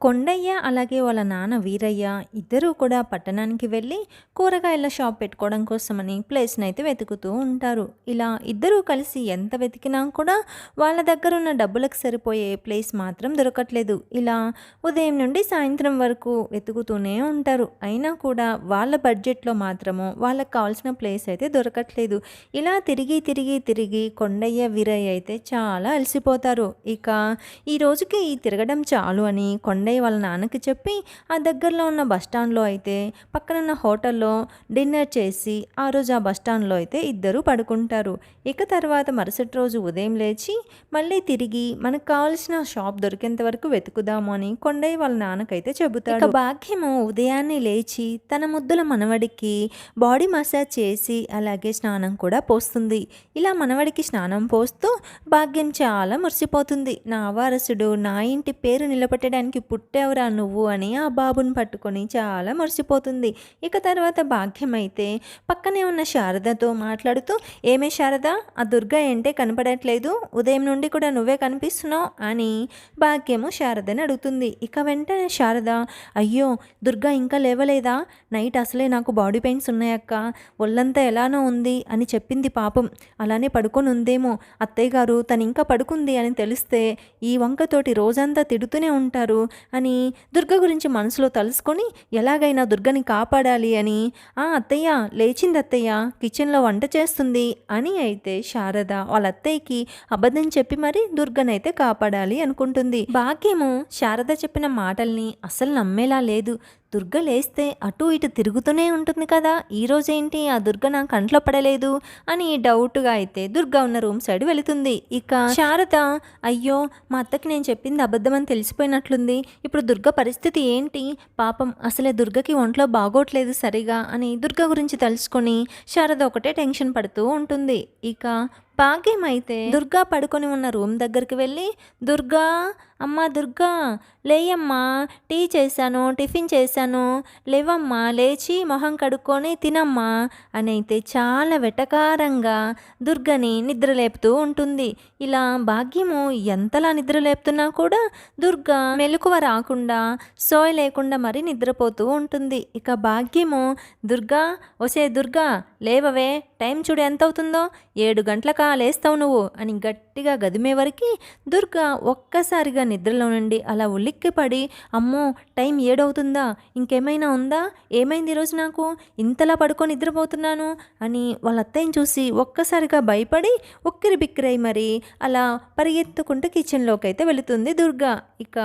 కొండయ్య అలాగే వాళ్ళ నాన్న వీరయ్య ఇద్దరూ కూడా పట్టణానికి వెళ్ళి కూరగాయల షాప్ పెట్టుకోవడం కోసమని ప్లేస్ని అయితే వెతుకుతూ ఉంటారు. ఇలా ఇద్దరూ కలిసి ఎంత వెతికినా కూడా వాళ్ళ దగ్గర ఉన్న డబ్బులకు సరిపోయే ప్లేస్ మాత్రం దొరకట్లేదు. ఇలా ఉదయం నుండి సాయంత్రం వరకు వెతుకుతూనే ఉంటారు. అయినా కూడా వాళ్ళ బడ్జెట్లో మాత్రము వాళ్ళకి కావాల్సిన ప్లేస్ అయితే దొరకట్లేదు. ఇలా తిరిగి తిరిగి తిరిగి కొండయ్య వీరయ్య అయితే చాలా అలసిపోతారు. ఇక ఈ రోజుకి ఈ తిరగడం చాలు అని కొండ కొండయ్య వాళ్ళ నాన్నకి చెప్పి ఆ దగ్గరలో ఉన్న బస్టాండ్లో అయితే పక్కనున్న హోటల్లో డిన్నర్ చేసి ఆ రోజు ఆ బస్టాండ్లో అయితే ఇద్దరు పడుకుంటారు. ఇక తర్వాత మరుసటి రోజు ఉదయం లేచి మళ్ళీ తిరిగి మనకు కావాల్సిన షాప్ దొరికేంత వరకు వెతుకుదాము అని కొండయ్య వాళ్ళ నాన్నకైతే చెబుతాడు. భాగ్యము ఉదయాన్నే లేచి తన ముద్దుల మనవడికి బాడీ మసాజ్ చేసి అలాగే స్నానం కూడా పోస్తుంది. ఇలా మనవడికి స్నానం పోస్తూ భాగ్యం చాలా మురిసిపోతుంది. నా వారసుడు నా ఇంటి పేరు నిలబెట్టడానికి పుట్టావురా నువ్వు అని ఆ బాబుని పట్టుకొని చాలా మర్చిపోతుంది. ఇక తర్వాత భాగ్యం అయితే పక్కనే ఉన్న శారదతో మాట్లాడుతూ ఏమే శారద ఆ దుర్గా ఏంటే కనపడట్లేదు? ఉదయం నుండి కూడా నువ్వే కనిపిస్తున్నావు? అని భాగ్యము శారదని అడుగుతుంది. ఇక వెంటనే శారద అయ్యో దుర్గా ఇంకా లేవలేదా? నైట్ అసలే నాకు బాడీ పెయిన్స్ ఉన్నాయక్క. ఒళ్ళంతా ఎలానో ఉంది అని చెప్పింది పాపం. అలానే పడుకొని ఉందేమో. అత్తయ్య గారు తను ఇంకా పడుకుంది అని తెలిస్తే ఈ వంకతోటి రోజంతా తిడుతూనే ఉంటారు. అని దుర్గ గురించి మనసులో తలుసుకొని ఎలాగైనా దుర్గని కాపాడాలి అని ఆ అత్తయ్య లేచింది అత్తయ్య కిచెన్లో వంట చేస్తుంది అని అయితే శారద వాళ్ళ అత్తయ్యకి అబద్ధం చెప్పి మరి దుర్గనైతే కాపాడాలి అనుకుంటుంది. భాగ్యము శారద చెప్పిన మాటల్ని అసలు నమ్మేలా లేదు. దుర్గ లేస్తే అటు ఇటు తిరుగుతూనే ఉంటుంది కదా. ఈరోజేంటి ఆ దుర్గ నా కంట్లో పడలేదు అని డౌట్గా అయితే దుర్గ ఉన్న రూమ్ సైడ్ వెళుతుంది. ఇక శారద అయ్యో మా అత్తకి నేను చెప్పింది అబద్ధమని తెలిసిపోయినట్లుంది. ఇప్పుడు దుర్గ పరిస్థితి ఏంటి? పాపం అసలే దుర్గకి ఒంట్లో బాగోట్లేదు సరిగా అని దుర్గ గురించి తలుచుకొని శారద ఒకటే టెన్షన్ పడుతూ ఉంటుంది. ఇక భాగ్యం అయితే దుర్గా పడుకొని ఉన్న రూమ్ దగ్గరికి వెళ్ళి దుర్గా అమ్మా దుర్గా లేయమ్మా టీ చేశాను టిఫిన్ చేశాను లేవమ్మా లేచి మొహం కడుక్కొని తినమ్మా అని అయితే చాలా వెటకారంగా దుర్గని నిద్రలేపుతూ ఉంటుంది. ఇలా భాగ్యము ఎంతలా నిద్రలేపుతున్నా కూడా దుర్గా మెలకువ రాకుండా సోయ లేకుండా మరీ నిద్రపోతూ ఉంటుంది. ఇక భాగ్యము దుర్గా ఒసే దుర్గా లేవవే టైం చూడు ఎంత అవుతుందో ఏడు గంటలకా లేస్తావు నువ్వు అని గట్టి గట్టిగా గదిమే వరకు దుర్గా ఒక్కసారిగా నిద్రలో నుండి అలా ఉలిక్కిపడి అమ్మో టైం ఏడవుతుందా? ఇంకేమైనా ఉందా? ఏమైంది ఈరోజు నాకు? ఇంతలా పడుకొని నిద్రపోతున్నాను అని వాళ్ళ అత్తయ్యని చూసి ఒక్కసారిగా భయపడి ఉక్కిరి బిక్కిరై మరి అలా పరిగెత్తుకుంటూ కిచెన్లోకి అయితే వెళుతుంది దుర్గా. ఇక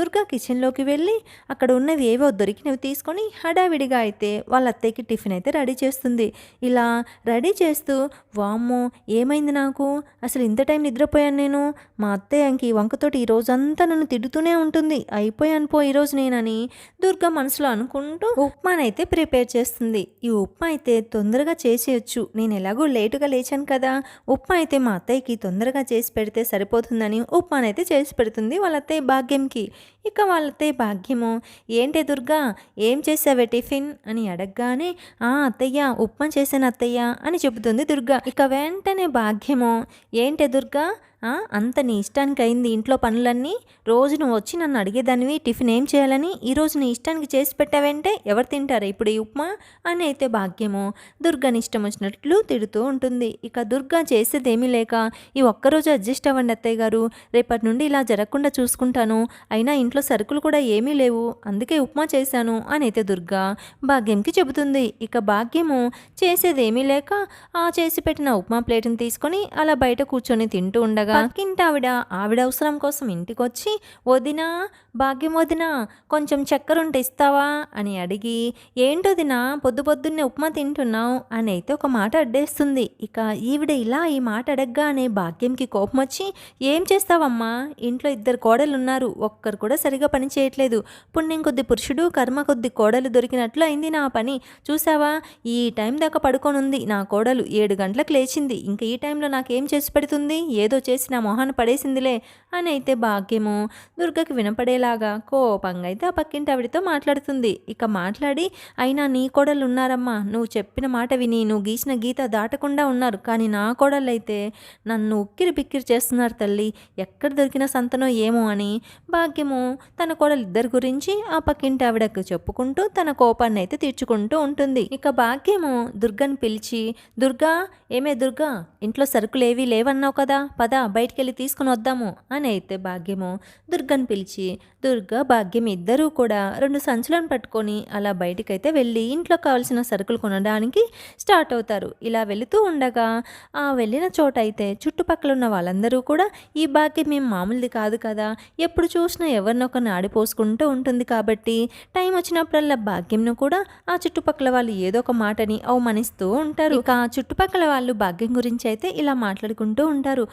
దుర్గా కిచెన్లోకి వెళ్ళి అక్కడ ఉన్నవి ఏవో దొరికినవి తీసుకొని హడావిడిగా అయితే వాళ్ళ అత్తయ్యకి టిఫిన్ అయితే రెడీ చేస్తుంది. ఇలా రెడీ చేస్తూ వామ్మో ఏమైంది నాకు? అసలు ఇంత టైం నిద్రపోయాను నేను. మా అత్తయ్యకి వంకతోటి ఈ రోజంతా నన్ను తిడుతూనే ఉంటుంది. అయిపోయాను పో ఈరోజు నేనని దుర్గా మనసులో అనుకుంటూ ఉప్మానైతే ప్రిపేర్ చేస్తుంది. ఈ ఉప్మా అయితే తొందరగా చేసేయచ్చు. నేను ఎలాగో లేటుగా లేచాను కదా. ఉప్మా అయితే మా అత్తయ్యకి తొందరగా చేసి పెడితే సరిపోతుందని ఉప్మానైతే చేసి పెడుతుంది వాళ్ళ అత్తయ్య భాగ్యంకి. ఇక వాళ్ళ అత్తయ్య భాగ్యము ఏంటే దుర్గా ఏం చేసావే టిఫిన్? అని అడగగానే ఆ అత్తయ్య ఉప్మా చేశాను అత్తయ్య అని చెబుతుంది దుర్గా. ఇక వెంటనే భాగ్యము ఏంటే దుర్గా అంత నీ ఇష్టానికి అయింది ఇంట్లో పనులన్నీ? రోజు నువ్వు వచ్చి నన్ను అడిగేదానివి టిఫిన్ ఏం చేయాలని? ఈరోజు నీ ఇష్టానికి చేసి పెట్టావంటే? ఎవరు తింటారు? ఇప్పుడు ఈ ఉప్మా? అని అయితే భాగ్యము. దుర్గాని ఇష్టం వచ్చినట్లు తిడుతూ ఉంటుంది. ఇక దుర్గా చేసేదేమీ లేక ఈ ఒక్కరోజు అడ్జస్ట్ అవ్వండి అత్తయ్య గారు. రేపటి నుండి ఇలా జరగకుండా చూసుకుంటాను. అయినా ఇంట్లో సరుకులు కూడా ఏమీ లేవు. అందుకే ఉప్మా చేశాను అని అయితే దుర్గా భాగ్యంకి చెబుతుంది. ఇక భాగ్యము చేసేదేమీ లేక ఆ చేసి పెట్టిన ఉప్మా ప్లేట్ని తీసుకొని అలా బయట కూర్చొని తింటూ ఉండగా పక్కింటావిడ ఆవిడ అవసరం కోసం ఇంటికొచ్చి వదినా భాగ్యం వదినా కొంచెం చక్కెర ఉంటే ఇస్తావా? అని అడిగి ఏంటొదినా పొద్దు పొద్దున్నే ఉప్మా తింటున్నావు? అని అయితే ఒక మాట అడ్డేస్తుంది. ఇక ఈవిడ ఇలా ఈ మాట అడగగానే భాగ్యంకి కోపం వచ్చి ఏం చేస్తావమ్మా? ఇంట్లో ఇద్దరు కోడలు ఉన్నారు ఒక్కరు కూడా సరిగా పని చేయట్లేదు. పుణ్యం కొద్ది పురుషుడు కర్మ కొద్ది కోడలు దొరికినట్లు అయింది నా పని. చూసావా ఈ టైం దాకా పడుకొని ఉంది నా కోడలు ఏడు గంటలకు లేచింది. ఇంకా ఈ టైంలో నాకేం చేసి పెడుతుంది? ఏదో చేసి చేసి నా మొహాన్ని పడేసిందిలే అని అయితే భాగ్యము. దుర్గకి వినపడేలాగా కోపంగా అయితే ఆ పక్కింటి ఆవిడతో మాట్లాడుతుంది. ఇక మాట్లాడి అయినా నీ కోడలు ఉన్నారమ్మా నువ్వు చెప్పిన మాట విని నువ్వు గీసిన గీత దాటకుండా ఉన్నారు. కానీ నా కోడళ్ళు అయితే నన్ను ఉక్కిరి బిక్కిరి చేస్తున్నారు తల్లి. ఎక్కడ దొరికిన సంతనో ఏమో అని భాగ్యము తన కోడలు ఇద్దరి గురించి ఆ పక్కింటి ఆవిడకు చెప్పుకుంటూ తన కోపాన్ని అయితే తీర్చుకుంటూ ఉంటుంది. ఇక భాగ్యము దుర్గని పిలిచి దుర్గా ఏమే దుర్గా? ఇంట్లో సరుకులు ఏవీ లేవన్నావు కదా పదా. బయటికి వెళ్ళి తీసుకుని వద్దాము అని అయితే భాగ్యము దుర్గని పిలిచి దుర్గ భాగ్యం ఇద్దరూ కూడా రెండు సంచులను పట్టుకొని అలా బయటికైతే వెళ్ళి ఇంట్లో కావాల్సిన సరుకులు కొనడానికి స్టార్ట్ అవుతారు. ఇలా వెళుతూ ఉండగా ఆ వెళ్ళిన చోట అయితే చుట్టుపక్కల ఉన్న వాళ్ళందరూ కూడా ఈ భాగ్యం ఏం మామూలుది కాదు కదా. ఎప్పుడు చూసినా ఎవరినొకరిని ఆడిపోసుకుంటూ ఉంటుంది కాబట్టి టైం వచ్చినప్పుడల్లా భాగ్యంను కూడా ఆ చుట్టుపక్కల వాళ్ళు ఏదో ఒక మాటని అవమానిస్తూ ఉంటారు. ఇక చుట్టుపక్కల వాళ్ళు భాగ్యం గురించి అయితే ఇలా మాట్లాడుకుంటూ ఉంటారు.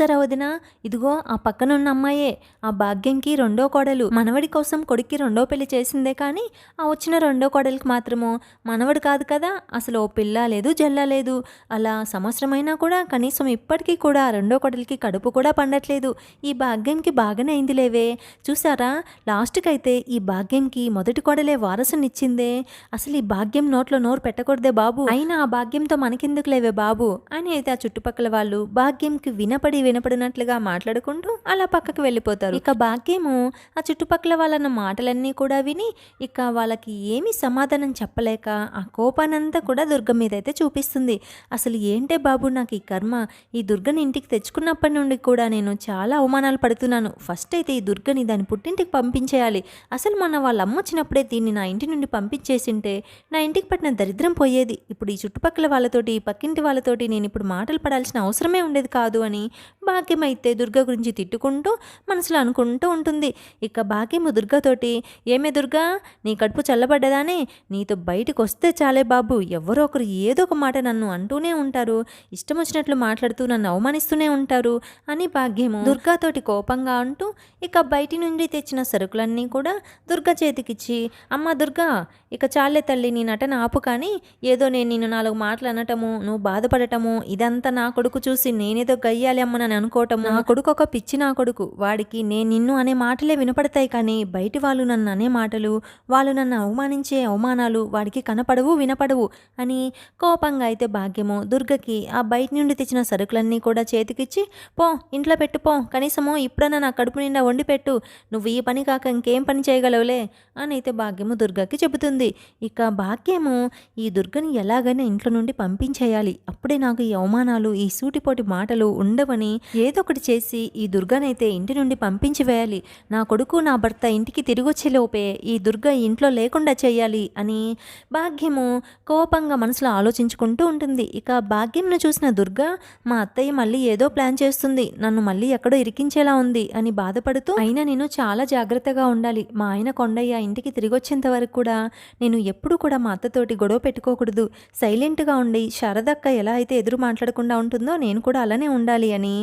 చూసారా వదిన? ఇదిగో ఆ పక్కన ఉన్న అమ్మాయే. ఆ భాగ్యంకి రెండో కోడలు. మనవడి కోసం కొడుక్కి రెండో పెళ్ళి చేసిందే కానీ ఆ వచ్చిన రెండో కోడలికి మాత్రము మనవడు కాదు కదా? అసలు ఓ పిల్ల లేదు జల్ల లేదు. అలా సంవత్సరమైనా కూడా కనీసం ఇప్పటికీ కూడా రెండో కోడలికి కడుపు కూడా పండట్లేదు. ఈ భాగ్యంకి బాగానే అయింది లేవే. చూసారా? లాస్ట్కి అయితే ఈ భాగ్యంకి మొదటి కోడలే వారసునిచ్చిందే. అసలు ఈ భాగ్యం నోట్లో నోరు పెట్టకూడదే బాబు. అయినా ఆ భాగ్యంతో మనకెందుకు లేవే బాబు? అని అయితే ఆ చుట్టుపక్కల వాళ్ళు భాగ్యంకి వినపడి వినపడినట్లుగా మాట్లాడుకుంటూ అలా పక్కకు వెళ్ళిపోతారు. ఇక భాగ్యము ఆ చుట్టుపక్కల వాళ్ళన్న మాటలన్నీ కూడా విని ఇక వాళ్ళకి ఏమీ సమాధానం చెప్పలేక ఆ కోపానంతా కూడా దుర్గ మీద అయితే చూపిస్తుంది. అసలు ఏంటే బాబు నాకు ఈ కర్మ? ఈ దుర్గని ఇంటికి తెచ్చుకున్నప్పటి నుండి కూడా నేను చాలా అవమానాలు పడుతున్నాను. ఫస్ట్ అయితే ఈ దుర్గని దాని పుట్టింటికి పంపించేయాలి. అసలు మన వాళ్ళ అమ్మ వచ్చినప్పుడే దీన్ని నా ఇంటి నుండి పంపించేసింటే నా ఇంటికి పట్టిన దరిద్రం పోయేది. ఇప్పుడు ఈ చుట్టుపక్కల వాళ్ళతోటి ఈ పక్కింటి వాళ్ళతోటి నేను ఇప్పుడు మాటలు పడాల్సిన అవసరమే ఉండేది కాదు అని భాగ్యం అయితే దుర్గ గురించి తిట్టుకుంటూ మనసులో అనుకుంటూ ఉంటుంది. ఇక భాగ్యము దుర్గతోటి ఏమే దుర్గా? నీ కడుపు చల్లబడ్డదానే నీతో బయటకు వస్తే చాలే బాబు. ఎవరో ఒకరు ఏదో ఒక మాట నన్ను అంటూనే ఉంటారు. ఇష్టం వచ్చినట్లు మాట్లాడుతూ నన్ను అవమానిస్తూనే ఉంటారు అని భాగ్యము దుర్గాతోటి కోపంగా అంటూ ఇక బయటి నుండి తెచ్చిన సరుకులన్నీ కూడా దుర్గా చేతికిచ్చి అమ్మ దుర్గా ఇక చాలే తల్లి నీ నటన ఆపు కానీ ఏదో నేను నిన్ను నాలుగు మాటలు అనటము నువ్వు బాధపడటము ఇదంతా నా కొడుకు చూసి నేనేదో గయ్యాలి అమ్మ నన్ను అనుకోవటం నా కొడుకు ఒక పిచ్చి నా కొడుకు. వాడికి నేను నిన్ను అనే మాటలే వినపడతాయి కానీ బయటి వాళ్ళు నన్ను అనే మాటలు వాళ్ళు నన్ను అవమానించే అవమానాలు వాడికి కనపడవు వినపడవు అని కోపంగా అయితే భాగ్యము దుర్గకి ఆ బయట నుండి తెచ్చిన సరుకులన్నీ కూడా చేతికిచ్చి పో ఇంట్లో పెట్టు పో. కనీసము ఇప్పుడన్నా నా కడుపు నిండా వండి పెట్టు. నువ్వు ఈ పని కాక ఇంకేం పని చేయగలవులే అని అయితే భాగ్యము దుర్గకి చెబుతుంది. ఇక భాగ్యము ఈ దుర్గని ఎలాగైనా ఇంట్లో నుండి పంపించేయాలి. అప్పుడే నాకు ఈ అవమానాలు ఈ సూటిపోటి మాటలు ఉండవని ఏదో ఒకటి చేసి ఈ దుర్గనైతే ఇంటి నుండి పంపించి వేయాలి. నా కొడుకు నా భర్త ఇంటికి తిరిగొచ్చేలోపే ఈ దుర్గ ఇంట్లో లేకుండా చేయాలి అని భాగ్యము కోపంగా మనసులో ఆలోచించుకుంటూ ఉంటుంది. ఇక భాగ్యంను చూసిన దుర్గ మా అత్తయ్య మళ్ళీ ఏదో ప్లాన్ చేస్తుంది. నన్ను మళ్ళీ ఎక్కడో ఇరికించేలా ఉంది అని బాధపడుతూ అయినా నేను చాలా జాగ్రత్తగా ఉండాలి. మా ఆయన కొండయ్య ఇంటికి తిరిగొచ్చేంత వరకు కూడా నేను ఎప్పుడు కూడా మా అత్తతోటి గొడవ పెట్టుకోకూడదు. సైలెంట్గా ఉండి శారదక్క ఎలా అయితే ఎదురు మాట్లాడకుండా ఉంటుందో నేను కూడా అలానే ఉండాలి అని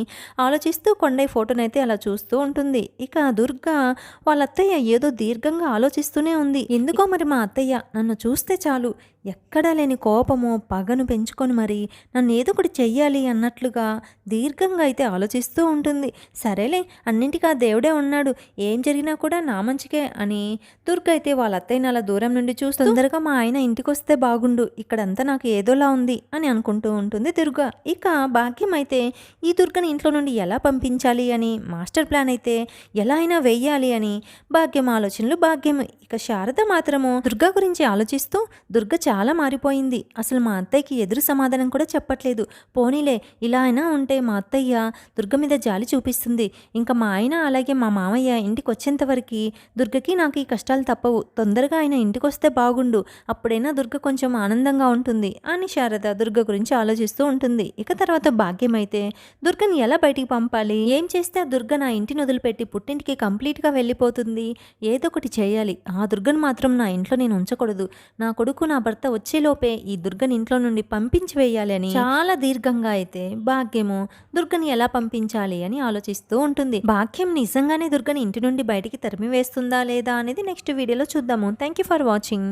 ఆలోచిస్తూ కొండయ్య ఫోటోనైతే అలా చూస్తూ ఉంటుంది. ఇక దుర్గ వాళ్ళ అత్తయ్య ఏదో దీర్ఘంగా ఆలోచిస్తూనే ఉంది. ఎందుకో మరి మా అత్తయ్య నన్ను చూస్తే చాలు. ఎక్కడా లేని కోపమో పగను పెంచుకొని మరి నన్ను ఏదో ఒకటి చెయ్యాలి అన్నట్లుగా దీర్ఘంగా అయితే ఆలోచిస్తూ ఉంటుంది. సరేలే అన్నింటికీ ఆ దేవుడే ఉన్నాడు. ఏం జరిగినా కూడా నా మంచికే అని దుర్గ అయితే వాళ్ళ అత్తయ్యని అలా దూరం నుండి చూస్తూ తొందరగా మా ఆయన ఇంటికి వస్తే బాగుండు. ఇక్కడంతా నాకు ఏదోలా ఉంది అని అనుకుంటూ ఉంటుంది దుర్గ. ఇక భాగ్యం అయితే ఈ దుర్గని ఇంట్లో నుండి ఎలా పంపించాలి అని మాస్టర్ ప్లాన్ అయితే ఎలా అయినా వెయ్యాలి అని భాగ్యం ఆలోచనలు భాగ్యం. ఇక శారద మాత్రము దుర్గా గురించి ఆలోచిస్తూ దుర్గ చాలా మారిపోయింది. అసలు మా అత్తయ్యకి ఎదురు సమాధానం కూడా చెప్పట్లేదు. పోనీలే ఇలా అయినా ఉంటే మా అత్తయ్య దుర్గ మీద జాలి చూపిస్తుంది. ఇంకా మా ఆయన అలాగే మా మామయ్య ఇంటికి వచ్చేంత వరకు దుర్గకి నాకు ఈ కష్టాలు తప్పవు. తొందరగా ఆయన ఇంటికి వస్తే బాగుండు. అప్పుడైనా దుర్గ కొంచెం ఆనందంగా ఉంటుంది అని శారద దుర్గ గురించి ఆలోచిస్తూ ఉంటుంది. ఇక తర్వాత భాగ్యం అయితే దుర్గని ఎలా బయటికి పంపాలి? ఏం చేస్తే ఆ దుర్గ నా ఇంటిని వదిలిపెట్టి పుట్టింటికి కంప్లీట్గా వెళ్ళిపోతుంది? ఏదో ఒకటి చేయాలి. ఆ దుర్గను మాత్రం నా ఇంట్లో నేను ఉంచకూడదు. నా కొడుకు నా భర్త వచ్చేలోపే ఈ దుర్గని ఇంట్లో నుండి పంపించి వేయాలి అని. చాలా దీర్ఘంగా అయితే భాగ్యము దుర్గని ఎలా పంపించాలి? అని ఆలోచిస్తూ ఉంటుంది. భాగ్యం నిజంగానే దుర్గని ఇంటి నుండి బయటికి తరిమి వేస్తుందా లేదా? అనేది నెక్స్ట్ వీడియోలో చూద్దాము. Thank you for watching